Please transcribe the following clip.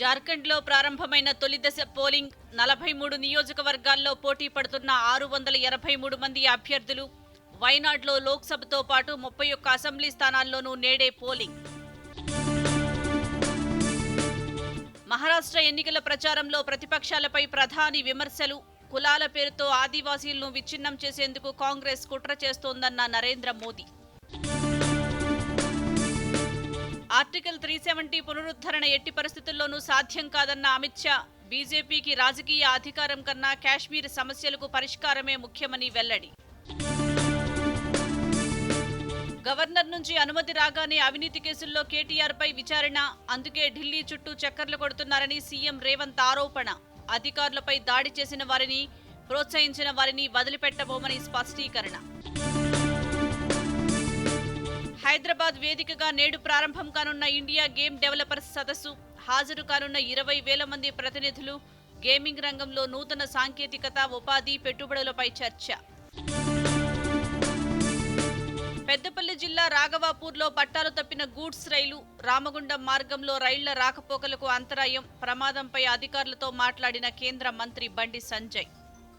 జార్ఖండ్లో ప్రారంభమైన తొలి దశ పోలింగ్ నలభై మూడు నియోజకవర్గాల్లో పోటీ పడుతున్న ఆరు వందల ఎనభై మూడు మంది అభ్యర్థులు. వైనాడ్లో లోక్సభతో పాటు ముప్పై ఒక్క అసెంబ్లీ స్థానాల్లోనూ నేడే పోలింగ్. మహారాష్ట్ర ఎన్నికల ప్రచారంలో ప్రతిపక్షాలపై ప్రధాని విమర్శలు. కులాల పేరుతో ఆదివాసీలను విచ్ఛిన్నం చేసేందుకు కాంగ్రెస్ కుట్ర చేస్తోందన్న Narendra Modi. Article three seventy పునరుద్ధరణ ఎట్టి పరిస్థితుల్లోనూ సాధ్యం కాదన్న అమిత్ షా. బీజేపీకి రాజకీయ అధికారం కన్నా కాశ్మీర్ సమస్యలకు పరిష్కారమే ముఖ్యమని వెల్లడి. గవర్నర్ నుంచి అనుమతి రాగానే అవినీతి కేసుల్లో కేటీఆర్ పై విచారణ. అందుకే ఢిల్లీ చుట్టూ చక్కర్లు కొడుతున్నారని సీఎం రేవంత్ ఆరోపణ. అధికారులపై దాడి చేసిన వారిని ప్రోత్సహించిన వారిని వదిలిపెట్టబోమని స్పష్టీకరణ. హైదరాబాద్ వేదికగా నేడు ప్రారంభం కానున్న ఇండియా గేమ్ డెవలపర్స్ సదస్సు. హాజరు కానున్న ఇరవై వేల మంది ప్రతినిధులు గేమింగ్ రంగంలో నూతన సాంకేతికత ఉపాధి పెట్టుబడులపై చర్చ. పెద్దపల్లి జిల్లా రాఘవాపూర్లో పట్టాలు తప్పిన గూడ్స్ రైలు రామగుండం మార్గంలో రైళ్ళ రాకపోకలకు అంతరాయం. ప్రమాదంపై అధికారులతో మాట్లాడిన కేంద్ర మంత్రి బండి సంజయ్.